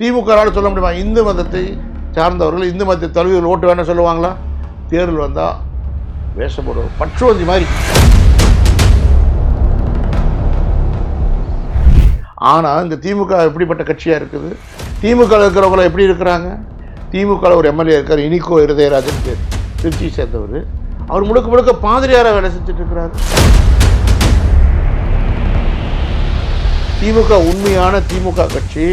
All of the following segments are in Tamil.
திமுகவால் சொல்ல முடியுமா? இந்து மதத்தை சார்ந்தவர்கள் இந்து மதத்தை தலைவர்கள் ஓட்டு வேணாம் சொல்லுவாங்களா? தேர்தல் வந்தால் வேஷம் போடுவோம் பற்றுவந்தி மாதிரி. ஆனால் இந்த திமுக எப்படிப்பட்ட கட்சியாக இருக்குது? திமுக இருக்கிறவங்கள எப்படி இருக்கிறாங்க? திமுக ஒரு எம்எல்ஏ இருக்கார் இனிக்கோ இருதயராஜன் பேர். திருச்சியை சேர்ந்தவர். அவர் முழுக்க முழுக்க பாதிரியாராக வேலை செஞ்சுட்டு இருக்கிறாரு. திமுக உண்மையான திமுக கட்சி.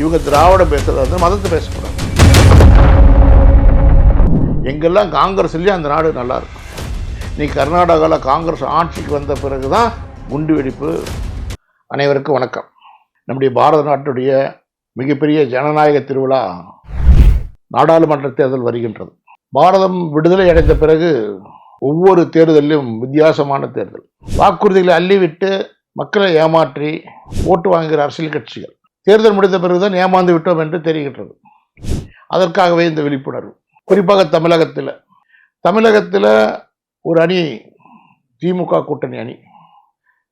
இவங்க திராவிடம் பேசுறது மதத்தை பேசக்கூடாது. எங்கெல்லாம் காங்கிரஸ் இல்லையா அந்த நாடு நல்லா இருக்கும். கர்நாடகாவில் காங்கிரஸ் ஆட்சிக்கு வந்த பிறகு தான் குண்டு வெடிப்பு அனைவருக்கும் வணக்கம். நம்முடைய பாரத நாட்டுடைய மிகப்பெரிய ஜனநாயக திருவிழா நாடாளுமன்ற தேர்தல் வருகின்றது. பாரதம் விடுதலை அடைந்த பிறகு ஒவ்வொரு தேர்தலிலும் வித்தியாசமான தேர்தல். வாக்குறுதிகளை அள்ளிவிட்டு மக்களை ஏமாற்றி ஓட்டு வாங்குகிற அரசியல் கட்சிகள். தேர்தல் முடிந்த பிறகுதான் ஏமாந்து விட்டோம் என்று தெரிகின்றது. அதற்காகவே இந்த விழிப்புணர்வு. குறிப்பாக தமிழகத்தில். தமிழகத்தில் ஒரு அணி திமுக கூட்டணி அணி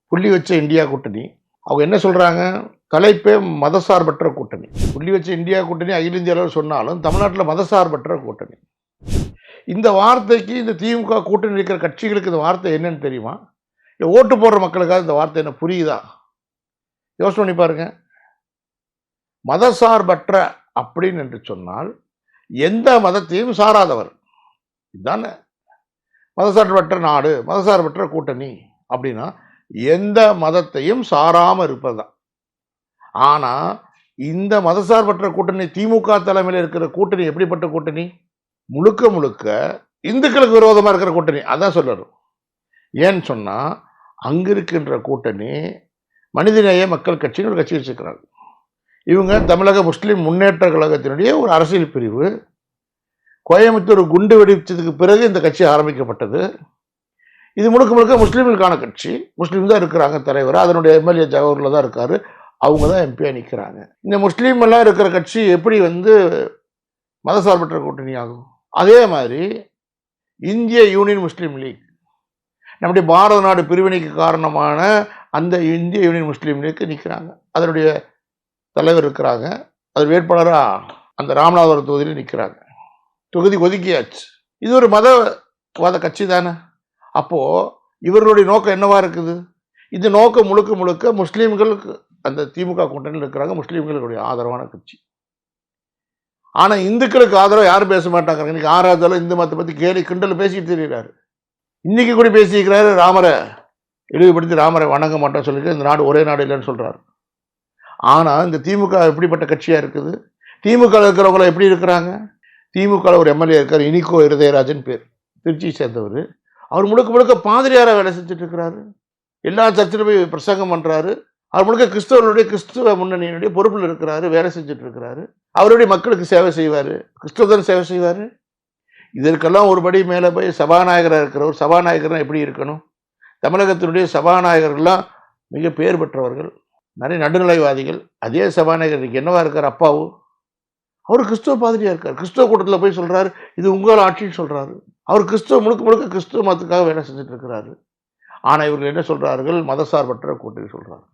புள்ளி வச்ச இந்தியா கூட்டணி. அவங்க என்ன சொல்கிறாங்க தலைப்பே மதசார்பற்ற கூட்டணி. புள்ளி வச்ச இந்தியா கூட்டணி அகில இந்திய அளவில் சொன்னாலும் தமிழ்நாட்டில் மதசார்பற்ற கூட்டணி. இந்த வார்த்தைக்கு இந்த திமுக கூட்டணி இருக்கிற கட்சிகளுக்கு இந்த வார்த்தை என்னன்னு தெரியுமா? ஓட்டு போடுற மக்களுக்காக இந்த வார்த்தை என்ன புரியுதா? யோசனை பண்ணி பாருங்கள் மதசார்பற்ற அப்படின்னு என்று சொன்னால் எந்த மதத்தையும் சாராதவர். இதுதானே? மதசார்பற்ற நாடு மதசார்பற்ற கூட்டணி அப்படின்னா எந்த மதத்தையும் சாராமல் இருப்பது தான் ஆனால் இந்த மதசார்பற்ற கூட்டணி திமுக தலைமையில் இருக்கிற கூட்டணி எப்படிப்பட்ட கூட்டணி? முழுக்க முழுக்க இந்துக்களுக்கு விரோதமாக இருக்கிற கூட்டணி. அதான் சொல்லணும். ஏன்னு சொன்னால் அங்கே இருக்கின்ற கூட்டணி மனிதநேய மக்கள் கட்சின்னு ஒரு கட்சி வச்சுருக்கிறாங்க. இவங்க தமிழக முஸ்லீம் முன்னேற்ற கழகத்தினுடைய ஒரு அரசியல் பிரிவு. கோயம்புத்தூர் குண்டு வெடிச்சதுக்கு பிறகு இந்த கட்சி ஆரம்பிக்கப்பட்டது. இது முழுக்க முழுக்க முஸ்லீம்களுக்கான கட்சி. முஸ்லீம் தான் இருக்கிறாங்க தலைவர். அதனுடைய எம்எல்ஏ ஜவஹர்ல தான் இருக்காரு. அவங்க தான் எம்பியாக நிற்கிறாங்க இந்த முஸ்லீம் எல்லாம் இருக்கிற கட்சி எப்படி வந்து மதசார்பற்ற கூட்டணி ஆகும்? அதே மாதிரி இந்திய யூனியன் முஸ்லீம் லீக். நம்முடைய பாரத நாடு பிரிவினைக்கு காரணமான அந்த இந்திய யூனியன் முஸ்லீம் லீக் நிற்கிறாங்க அதனுடைய தலைவர் இருக்கிறாங்க. அது வேட்பாளராக அந்த ராமநாதபுரம் தொகுதியில் நிற்கிறாங்க தொகுதி ஒதுக்கியாச்சு. இது ஒரு மதவாத கட்சி தானே. அப்போது இவர்களுடைய நோக்கம் என்னவா இருக்குது? இந்த நோக்கம் முழுக்க முழுக்க முஸ்லீம்களுக்கு அந்த திமுக கூட்டணியில் இருக்கிறாங்க முஸ்லீம்களுடைய ஆதரவான கட்சி. ஆனால் இந்துக்களுக்கு ஆதரவு யாரும் பேச மாட்டாங்க. இன்றைக்கி ஆறாவதால இந்து மதத்தை பற்றி கேலி கிண்டல் பேசிட்டு தெரிகிறாரு இன்றைக்கி கூட பேசியிருக்கிறாரு ராமரை. இழிவுபடுத்தி ராமரை வணங்க மாட்டோம் சொல்லிட்டு இந்த நாடு ஒரே நாடு இல்லைன்னு சொல்கிறாரு ஆனால் இந்த திமுக எப்படிப்பட்ட கட்சியாக இருக்குது? திமுக இருக்கிறவங்கள எப்படி இருக்கிறாங்க? திமுக ஒரு எம்எல்ஏ இருக்கார் இனிகோ இருதயராஜன் பேர். திருச்சியை சேர்ந்தவர். அவர் முழுக்க முழுக்க பாதிரியாராக வேலை செஞ்சுட்டு இருக்கிறாரு எல்லா சர்ச்சிலும் போய் பிரசங்கம் பண்ணுறாரு அவர் முழுக்க கிறிஸ்தவர்களுடைய கிறிஸ்துவ முன்னணியினுடைய பொறுப்பில் இருக்கிறாரு வேலை செஞ்சுட்டு இருக்கிறாரு அவருடைய மக்களுக்கு சேவை செய்வார். கிறிஸ்தவன் சேவை செய்வார். இதற்கெல்லாம் ஒருபடி மேலே போய் சபாநாயகராக இருக்கிறவர் சபாநாயகர்னா எப்படி இருக்கணும்? தமிழகத்தினுடைய சபாநாயகர்கள்லாம் மிக பெயர் பெற்றவர்கள். நிறைய நடுநிலைவாதிகள் அதே சபாநாயகர் என்னவா இருக்கார் அப்பாவும்? அவர் கிறிஸ்துவ பாதிரியாக இருக்கார். கிறிஸ்துவ கூட்டத்தில் போய் சொல்கிறாரு இது உங்கள் ஆட்சின்னு சொல்கிறாரு அவர் கிறிஸ்துவ முழுக்க முழுக்க கிறிஸ்துவ மதத்துக்காக வேலை செஞ்சுட்டு இருக்கிறாரு. ஆனால் இவர்கள் என்ன சொல்கிறார்கள் மதசார்பற்ற கூட்டணி சொல்றாங்க.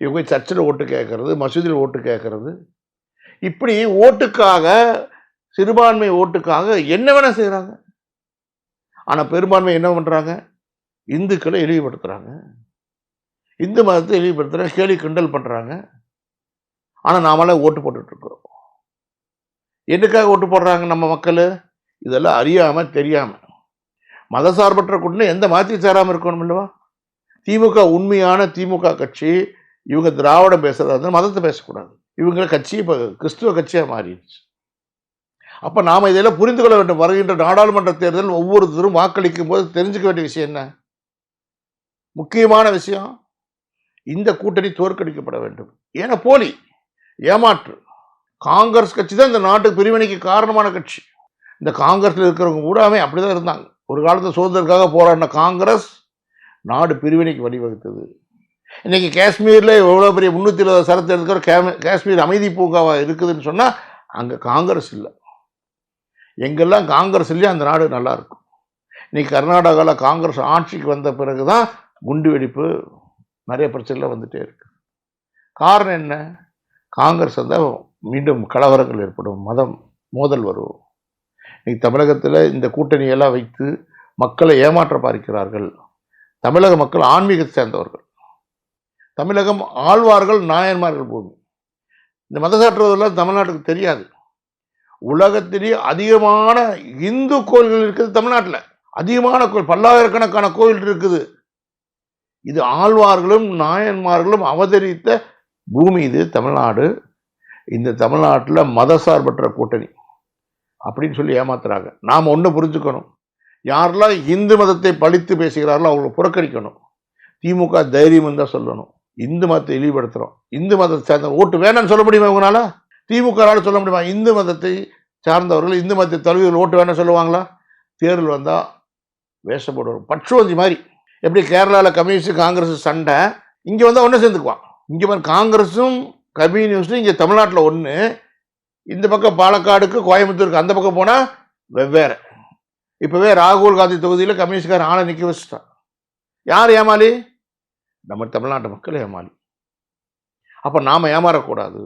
இவங்க போய் சர்ச்சில் ஓட்டு கேட்கறது மசூதியில் ஓட்டு கேட்கறது. இப்படி ஓட்டுக்காக சிறுபான்மை ஓட்டுக்காக என்ன வேணால் செய்கிறாங்க ஆனால் பெரும்பான்மை என்ன பண்ணுறாங்க இந்துக்களை இழிவுபடுத்துகிறாங்க இந்து மதத்தை இழிவுபடுத்துகிற கேலி கிண்டல் பண்ணுறாங்க ஆனால் நாமெல்லாம் ஓட்டு போட்டுட்டு என்னக்காக ஓட்டு போடுறாங்க நம்ம மக்கள்? இதெல்லாம் அறியாமல் தெரியாமல் மதசார்பற்ற கூட்டணி எந்த மதத்தை சேராமல் இருக்கணும் இல்லவா திமுக உண்மையான திமுக கட்சி இவங்க திராவிடம் பேசுறதா இருந்தால் மதத்தை பேசக்கூடாது. இவங்க கட்சி இப்போ கிறிஸ்துவ கட்சியாக மாறிடுச்சு. அப்போ நாம் இதெல்லாம் புரிந்து கொள்ள வேண்டும். வருகின்ற நாடாளுமன்ற தேர்தல் ஒவ்வொருத்தரும் வாக்களிக்கும் போது தெரிஞ்சுக்க வேண்டிய விஷயம் என்ன? முக்கியமான விஷயம் இந்த கூட்டணி தோற்கடிக்கப்பட வேண்டும். ஏன்னா போலி ஏமாற்று. காங்கிரஸ் கட்சி தான் இந்த நாட்டுக்கு பிரிவினைக்கு காரணமான கட்சி. இந்த காங்கிரஸில் இருக்கிறவங்க கூடவே அப்படிதான் இருந்தாங்க. ஒரு காலத்தில் சுதந்திரத்துக்காக போராடின காங்கிரஸ் நாடு பிரிவினைக்கு வழிவகுத்தது. இன்றைக்கி காஷ்மீரில் எவ்வளோ பெரிய முந்நூற்றி இருபது சரத்து இருக்கிற கே- காஷ்மீர் அமைதி பூங்காவாக இருக்குதுன்னு சொன்னால் அங்கே காங்கிரஸ் இல்லை. எங்கெல்லாம் காங்கிரஸ் இல்லையோ அந்த நாடு நல்லாயிருக்கும் இன்றைக்கி கர்நாடகாவில் காங்கிரஸ் ஆட்சிக்கு வந்த பிறகு தான் குண்டு வெடிப்பு நிறைய பிரச்சனைகள் வந்துகிட்டே இருக்கு. காரணம் என்ன? காங்கிரஸ் அந்த மீண்டும் கலவரங்கள் ஏற்படும் மதம் மோதல் வரும். இன்னைக்கு தமிழகத்தில் இந்த கூட்டணியெல்லாம் வைத்து மக்களை ஏமாற்ற பார்க்கிறார்கள். தமிழக மக்கள் ஆன்மீகத்தை சேர்ந்தவர்கள். தமிழகம் ஆழ்வார்கள் நாயன்மார்கள் பூமி. இந்த மதசாற்றுவதெல்லாம் தமிழ்நாட்டுக்கு தெரியாது. உலகத்திலேயே அதிகமான இந்து கோயில்கள் இருக்குது தமிழ்நாட்டில். அதிகமான கோயில் பல்லாயிரக்கணக்கான கோயில் இருக்குது. இது ஆழ்வார்களும் நாயன்மார்களும் அவதரித்த பூமி இது தமிழ்நாடு. இந்த தமிழ்நாட்டில் மதசார்பற்ற கூட்டணி. அப்படின்னு சொல்லி ஏமாத்துறாங்க. நாம் ஒன்று புரிஞ்சுக்கணும். யாரெல்லாம் இந்து மதத்தை பழித்து பேசுகிறார்களோ அவங்களை புறக்கணிக்கணும். திமுக தைரியம் தான் சொல்லணும். இந்து மதத்தை இழிவுபடுத்துகிறோம் இந்து மதத்தை சேர்ந்த ஓட்டு வேணாம்னு சொல்ல முடியுமா உங்களால் திமுகவால் சொல்ல முடியுமா? இந்து மதத்தை சார்ந்தவர்கள் இந்து மதத்தை தலைவர்கள் ஓட்டு வேணாம் சொல்லுவாங்களா? தேர்தல் வந்தால் வேஷப்படுவார் பட்சோந்தி மாதிரி. எப்படி கேரளாவில் கம்யூனிஸ்ட் காங்கிரஸ் சண்டை இங்கே வந்தால் ஒன்று சேர்ந்துக்குவான். இங்கே வந்து காங்கிரஸும் கம்யூனிஸ்டும் இங்கே தமிழ்நாட்டில் ஒன்று இந்த பக்கம் பாலக்காடுக்கு கோயம்புத்தூருக்கு அந்த பக்கம் போனால் வெவ்வேறு. இப்போவே ராகுல் காந்தி தொகுதியில் கம்யூனிஸ்ட்காரன் ஆளை நிற்க வச்சுட்டான். யார் ஏமாளி நம்ம தமிழ்நாட்டு மக்கள் ஏமாளி அப்போ நாம் ஏமாறக்கூடாது.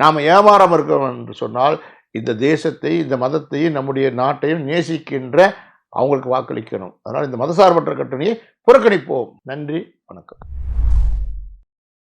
நாம் ஏமாறாமல் இருக்கிறோம் என்று சொன்னால் இந்த தேசத்தை இந்த மதத்தையும் நம்முடைய நாட்டையும் நேசிக்கின்ற அவங்களுக்கு வாக்களிக்கணும். அதனால் இந்த மதசார்பற்ற கட்டணியை புறக்கணிப்போம். நன்றி வணக்கம்.